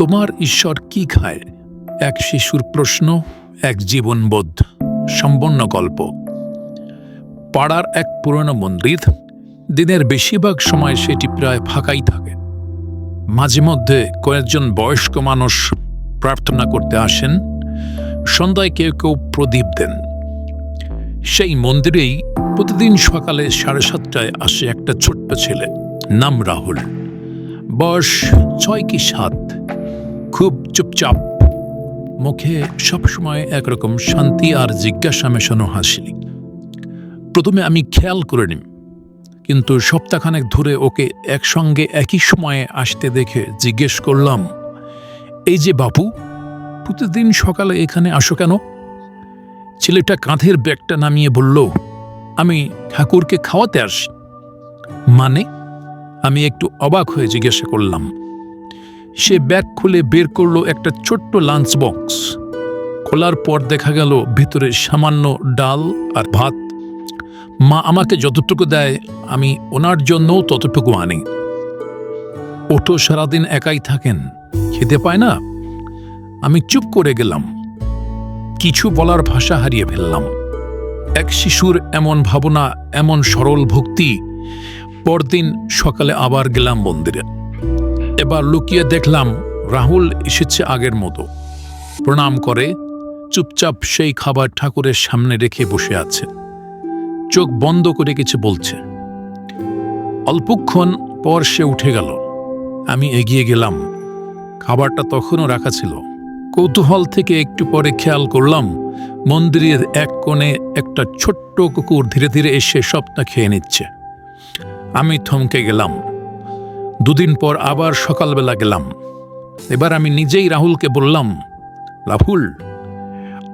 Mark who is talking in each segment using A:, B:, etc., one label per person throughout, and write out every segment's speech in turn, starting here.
A: তোমার ঈশ্বর কি খায়? এক শিশুর প্রশ্ন, এক জীবনবোধ, সম্পন্ন গল্প। পাড়ার এক পুরনো মন্দির, দিনের বেশিরভাগ সময় সেটি প্রায় ফাঁকাই থাকে। মাঝে মধ্যে কয়েকজন বয়স্ক মানুষ প্রার্থনা করতে আসেন, সন্ধ্যায় কেউ কেউ প্রদীপ দেন। সেই মন্দিরেই প্রতিদিন সকালে সাড়ে সাতটায় আসে একটা ছোট্ট ছেলে, নাম রাহুল। বয়স ছয় কি সাত। খুব চুপচাপ। মুখে সবসময় একরকম শান্তি আর জিজ্ঞাসা মেশানো হাসি। প্রথমে আমি খেয়াল করে নিই, কিন্তু সপ্তাহখানেক ধরে ওকে একসঙ্গে একই সময়ে আসতে দেখে জিজ্ঞেস করলাম, এই যে বাপু, প্রতিদিন সকালে এখানে আসো কেন? ছেলেটা কাঁধের ব্যাগটা নামিয়ে বলল, আমি ঠাকুরকে খাওয়াতে আসি। মানে? আমি একটু অবাক হয়ে জিজ্ঞাসা করলাম সে ব্যাগ খুলে বের করল একটা ছোট্ট লাঞ্চ বক্স খোলার পর দেখা গেল ভিতরে সামান্য ডাল আর ভাত। মা আমাকে যতটুকু দেয়, আমি ওনার জন্যও ততটুকু আনি। ওটো সারাদিন একাই থাকেন। খেতে পায় না? আমি চুপ করে গেলাম। কিছু বলার ভাষা হারিয়ে ফেললাম। এক শিশুর এমন ভাবনা, এমন সরল ভক্তি। পরদিন সকালে আবার গেলাম মন্দিরে। এবার লুকিয়ে দেখলাম রাহুল এসেছে আগের মতো। প্রণাম করে চুপচাপ সেই খাবার ঠাকুরের সামনে রেখে বসে আছে। চোখ বন্ধ করে কিছু বলছে। অল্পক্ষণ পর সে উঠে গেল। আমি এগিয়ে গেলাম। খাবারটা তখনও রাখা ছিল। কৌতূহল থেকে একটু পরে খেয়াল করলাম, মন্দিরের এক কোণে একটা ছোট্ট কুকুর ধীরে ধীরে এসে সবটা খেয়ে নিচ্ছে। আমি থমকে গেলাম। দুদিন পর আবার সকালবেলা গেলাম। এবার আমি নিজেই রাহুলকে বললাম, রাহুল,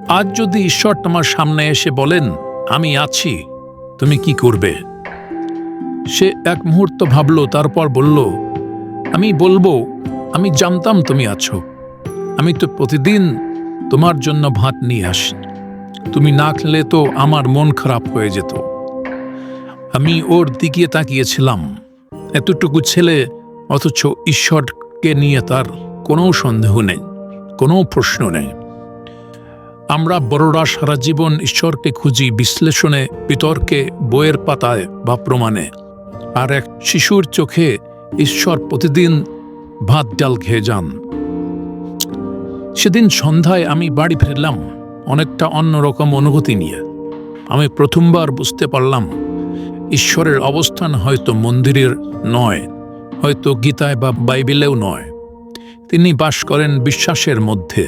A: আজ যদি ঈশ্বর তোমার সামনে এসে বলেন, আমি আছি, তুমি কি করবে? সে এক মুহূর্ত ভাবল, তারপর বলল, আমি বলব, আমি জানতাম তুমি আছো। আমি তো প্রতিদিন তোমার জন্য ভাত নিয়ে আসি। তুমি না খেলে তো আমার মন খারাপ হয়ে যেত। আমি ওর দিকে তাকিয়েছিলাম। এতটুকু ছেলে, অথচ ঈশ্বরকে নিয়ে তার কোনো সন্দেহ নেই, কোনো প্রশ্ন নেই। আমরা বড়রা সারা জীবন ঈশ্বরকে খুঁজি বিশ্লেষণে, বিতর্কে, বইয়ের পাতায় বা প্রমাণে। আর এক শিশুর চোখে ঈশ্বর প্রতিদিন ভাত ডাল খেয়ে যান। সেদিন সন্ধ্যায় আমি বাড়ি ফিরলাম অনেকটা অন্যরকম অনুভূতি নিয়ে। আমি প্রথমবার বুঝতে পারলাম ঈশ্বরের অবস্থান হয়তো মন্দিরের নয়, হয়তো গীতায় বা বাইবেলেও নয়। তিনি বাস করেন বিশ্বাসের মধ্যে।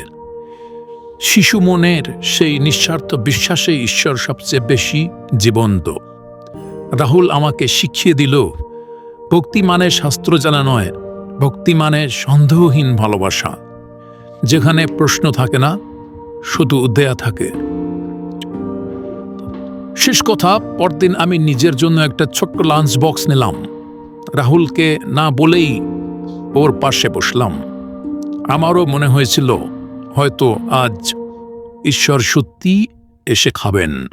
A: শিশু মনের সেই নিঃস্বার্থ বিশ্বাসে ঈশ্বর সবচেয়ে বেশি জীবন্ত। রাহুল আমাকে শিখিয়ে দিল ভক্তি মানে শাস্ত্র জানা নয় ভক্তি মানে সন্দেহহীন ভালোবাসা। যেখানে প্রশ্ন থাকে না, শুধু দেয়া থাকে। শেষ কথা, পরদিন আমি নিজের জন্য একটা ছোট্ট লাঞ্চ বক্স নিলাম। রাহুলকে না বলেই ওর পাশে বসলাম। আমারও মনে হয়েছিল, হয়তো আজ ঈশ্বর সত্যি এসে খাবেন।